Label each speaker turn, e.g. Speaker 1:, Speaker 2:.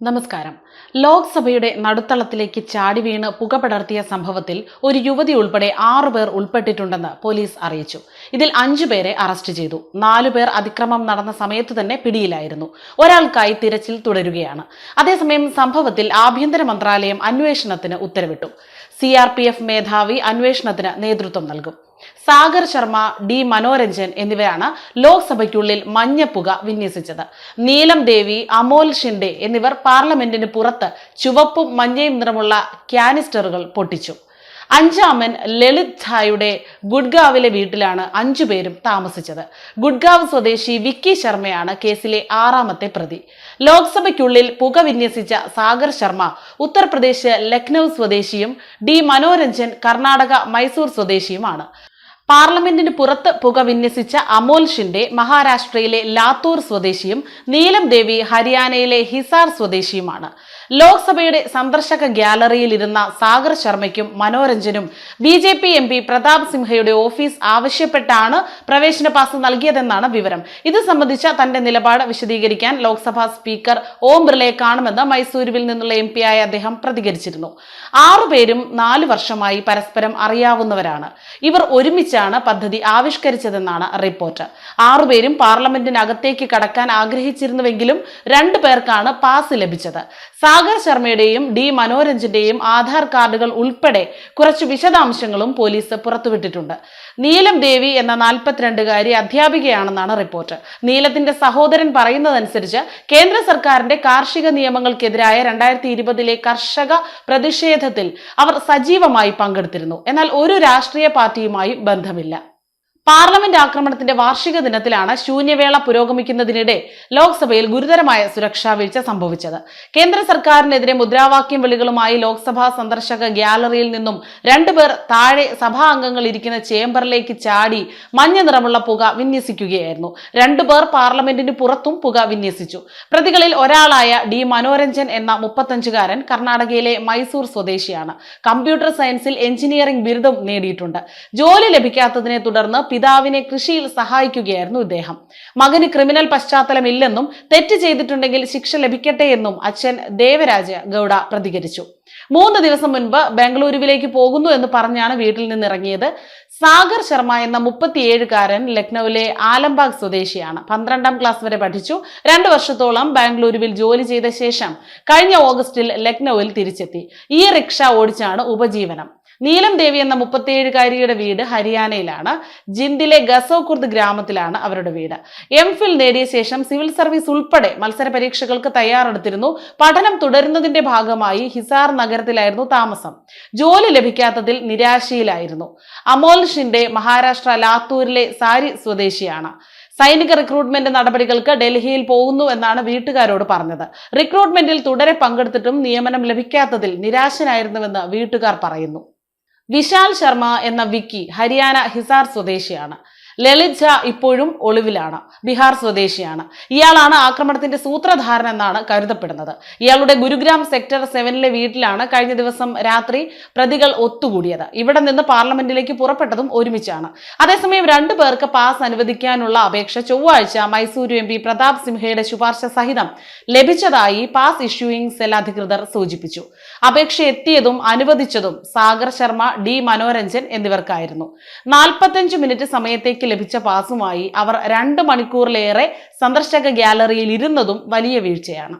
Speaker 1: നമസ്കാരം. ലോക്സഭയുടെ നടുത്തളത്തിലേക്ക് ചാടി വീണ് പുക പടർത്തിയ സംഭവത്തിൽ ഒരു യുവതി ഉൾപ്പെടെ ആറുപേർ ഉൾപ്പെട്ടിട്ടുണ്ടെന്ന് പോലീസ് അറിയിച്ചു. ഇതിൽ അഞ്ചുപേരെ അറസ്റ്റ് ചെയ്തു. നാലുപേർ അതിക്രമം നടന്ന സമയത്ത് തന്നെ പിടിയിലായിരുന്നു. ഒരാൾക്കായി തിരച്ചിൽ തുടരുകയാണ്. അതേസമയം സംഭവത്തിൽ ആഭ്യന്തര മന്ത്രാലയം അന്വേഷണത്തിന് ഉത്തരവിട്ടു. സി മേധാവി അന്വേഷണത്തിന് നേതൃത്വം നൽകും. സാഗർ ശർമ്മ ഡി മനോരഞ്ജൻ എന്നിവരാണ് ലോക്സഭയ്ക്കുള്ളിൽ മഞ്ഞപ്പുക വിന്യസിച്ചത്. നീലം ദേവി അമോൽ ഷിൻഡെ എന്നിവർ പാർലമെന്റിന് പുറത്ത് ചുവപ്പും മഞ്ഞയും നിറമുള്ള ക്യാനിസ്റ്ററുകൾ പൊട്ടിച്ചു. അഞ്ചാമൻ ലളിത് ഝായുടെ ഗുഡ്ഗാവിലെ വീട്ടിലാണ് അഞ്ചുപേരും താമസിച്ചത്. ഗുഡ്ഗാവ് സ്വദേശി വിക്കി ശർമ്മയാണ് കേസിലെ ആറാമത്തെ പ്രതി. ലോക്സഭയ്ക്കുള്ളിൽ പുക വിന്യസിച്ച സാഗർ ശർമ്മ ഉത്തർപ്രദേശ് ലക്നൌ സ്വദേശിയും ഡി മനോരഞ്ജൻ കർണാടക മൈസൂർ സ്വദേശിയുമാണ്. പാർലമെന്റിന് പുറത്ത് പുക വിന്യസിച്ച അമോൽ ഷിൻഡെ മഹാരാഷ്ട്രയിലെ ലാത്തൂർ സ്വദേശിയും നീലം ദേവി ഹരിയാനയിലെ ഹിസാർ സ്വദേശിയുമാണ്. ലോക്സഭയുടെ സന്ദർശക ഗ്യാലറിയിൽ ഇരുന്ന സാഗർ ശർമ്മയ്ക്കും മനോരഞ്ജനും B J P M P Pratap സിംഹയുടെ office ആവശ്യപ്പെട്ടാണ് പ്രവേശന പാസ് നൽകിയതെന്നാണ് വിവരം. ഇത് സംബന്ധിച്ച തന്റെ നിലപാട് വിശദീകരിക്കാൻ ലോക്സഭാ സ്പീക്കർ ഓം ബിർളയെ കാണുമെന്ന് മൈസൂരുവിൽ നിന്നുള്ള എം ആയ അദ്ദേഹം പ്രതികരിച്ചിരുന്നു. ആറുപേരും നാലു വർഷമായി പരസ്പരം അറിയാവുന്നവരാണ്. ഇവർ ഒരുമിച്ചാണ് പദ്ധതി ആവിഷ്കരിച്ചതെന്നാണ് റിപ്പോർട്ട്. ആറുപേരും പാർലമെന്റിനകത്തേക്ക് കടക്കാൻ ആഗ്രഹിച്ചിരുന്നുവെങ്കിലും രണ്ടു പേർക്കാണ് പാസ് ലഭിച്ചത്. സാഗർ ശർമ്മയുടെയും ഡി മനോരഞ്ജന്റെയും ആധാർ കാർഡുകൾ ഉൾപ്പെടെ കുറച്ച് വിശദാംശങ്ങളും പോലീസ് പുറത്തുവിട്ടിട്ടുണ്ട്. നീലം ദേവി എന്ന നാൽപ്പത്തിരണ്ടുകാരി അധ്യാപികയാണെന്നാണ് റിപ്പോർട്ട്. നീലത്തിന്റെ സഹോദരൻ പറയുന്നതനുസരിച്ച് കേന്ദ്ര സർക്കാരിന്റെ കാർഷിക നിയമങ്ങൾക്കെതിരായ രണ്ടായിരത്തി ഇരുപതിലെ കർഷക പ്രതിഷേധത്തിൽ അവർ സജീവമായി പങ്കെടുത്തിരുന്നു. എന്നാൽ ഒരു രാഷ്ട്രീയ പാർട്ടിയുമായും ബന്ധമില്ല. പാർലമെന്റ് ആക്രമണത്തിന്റെ വാർഷിക ദിനത്തിലാണ് ശൂന്യവേള പുരോഗമിക്കുന്നതിനിടെ ലോക്സഭയിൽ ഗുരുതരമായ സുരക്ഷാ വീഴ്ച സംഭവിച്ചത്. കേന്ദ്ര സർക്കാരിനെതിരെ മുദ്രാവാക്യം വിളികളുമായി ലോക്സഭാ സന്ദർശക ഗ്യാലറിയിൽ നിന്നും രണ്ടുപേർ താഴെ സഭാ അംഗങ്ങൾ ഇരിക്കുന്ന ചേംബറിലേക്ക് ചാടി മഞ്ഞ നിറമുള്ള പുക വിന്യസിക്കുകയായിരുന്നു. രണ്ടുപേർ പാർലമെന്റിന് പുറത്തും പുക വിന്യസിച്ചു. പ്രതികളിൽ ഒരാളായ ഡി മനോരഞ്ജൻ എന്ന മുപ്പത്തഞ്ചുകാരൻ കർണാടകയിലെ മൈസൂർ സ്വദേശിയാണ്. കമ്പ്യൂട്ടർ സയൻസിൽ എഞ്ചിനീയറിംഗ് ബിരുദം നേടിയിട്ടുണ്ട്. ജോലി ലഭിക്കാത്തതിനെ തുടർന്ന് പിതാവിനെ കൃഷിയിൽ സഹായിക്കുകയായിരുന്നു ഇദ്ദേഹം. മകന് ക്രിമിനൽ പശ്ചാത്തലമില്ലെന്നും തെറ്റ് ചെയ്തിട്ടുണ്ടെങ്കിൽ ശിക്ഷ ലഭിക്കട്ടെ എന്നും അച്ഛൻ ദേവരാജ ഗൗഡ പ്രതികരിച്ചു. മൂന്ന് ദിവസം മുൻപ് ബംഗളൂരുവിലേക്ക് പോകുന്നു എന്ന് പറഞ്ഞാണ് വീട്ടിൽ നിന്ന് ഇറങ്ങിയത് സാഗർ ശർമ്മ എന്ന മുപ്പത്തിയേഴുകാരൻ ലക്നൌവിലെ ആലംബാഗ് സ്വദേശിയാണ്. പന്ത്രണ്ടാം ക്ലാസ് വരെ പഠിച്ചു. രണ്ടു വർഷത്തോളം ബാംഗ്ലൂരുവിൽ ജോലി ചെയ്ത ശേഷം കഴിഞ്ഞ ഓഗസ്റ്റിൽ ലക്നൌവിൽ തിരിച്ചെത്തി. ഈ റിക്ഷ ഓടിച്ചാണ് ഉപജീവനം. നീലം ദേവി എന്ന മുപ്പത്തിയേഴുകാരിയുടെ വീട് ഹരിയാനയിലാണ്. ജിന്ദിലെ ഗസോകുർദ് ഗ്രാമത്തിലാണ് അവരുടെ വീട്. എം ഫിൽ നേടിയ ശേഷം സിവിൽ സർവീസ് ഉൾപ്പെടെ മത്സര പരീക്ഷകൾക്ക് തയ്യാറെടുത്തിരുന്നു. പഠനം തുടരുന്നതിന്റെ ഭാഗമായി ഹിസാർ നഗരത്തിലായിരുന്നു താമസം. ജോലി ലഭിക്കാത്തതിൽ നിരാശയിലായിരുന്നു. അമോൽഷിന്റെ മഹാരാഷ്ട്ര ലാത്തൂരിലെ സാരി സ്വദേശിയാണ്. സൈനിക റിക്രൂട്ട്മെന്റ് നടപടികൾക്ക് ഡൽഹിയിൽ പോകുന്നു എന്നാണ് വീട്ടുകാരോട് പറഞ്ഞത്. റിക്രൂട്ട്മെന്റിൽ തുടരെ പങ്കെടുത്തിട്ടും നിയമനം ലഭിക്കാത്തതിൽ നിരാശനായിരുന്നുവെന്ന് വീട്ടുകാർ പറയുന്നു. വിശാൽ ശർമ്മ എന്ന വിക്കി ഹരിയാന ഹിസാർ സ്വദേശിയാണ്. ലളിത് ഝാ ഇപ്പോഴും ഒളിവിലാണ് ബീഹാർ സ്വദേശിയാണ്. ഇയാളാണ് ആക്രമണത്തിന്റെ സൂത്രധാരൻ എന്നാണ് കരുതപ്പെടുന്നത്. ഇയാളുടെ ഗുരുഗ്രാം സെക്ടർ സെവനിലെ വീട്ടിലാണ് കഴിഞ്ഞ ദിവസം രാത്രി പ്രതികൾ ഒത്തുകൂടിയത്. ഇവിടെ നിന്ന് പാർലമെന്റിലേക്ക് പുറപ്പെട്ടതും ഒരുമിച്ചാണ്. അതേസമയം രണ്ടു പേർക്ക് പാസ് അനുവദിക്കാനുള്ള അപേക്ഷ ചൊവ്വാഴ്ച മൈസൂരു എം പി പ്രതാപ് സിംഹയുടെ ശുപാർശ സഹിതം ലഭിച്ചതായി പാസ് ഇഷ്യൂയിങ് സെൽ അധികൃതർ സൂചിപ്പിച്ചു. അപേക്ഷ എത്തിയതും അനുവദിച്ചതും സാഗർ ശർമ്മ ഡി മനോരഞ്ജൻ എന്നിവർക്കായിരുന്നു. നാൽപ്പത്തഞ്ച് മിനിറ്റ് സമയത്തേക്ക് ലഭിച്ച പാസുമായി അവർ രണ്ട് മണിക്കൂറിലേറെ സന്ദർശക ഗ്യാലറിയിൽ ഇരുന്നതും വലിയ വീഴ്ചയാണ്.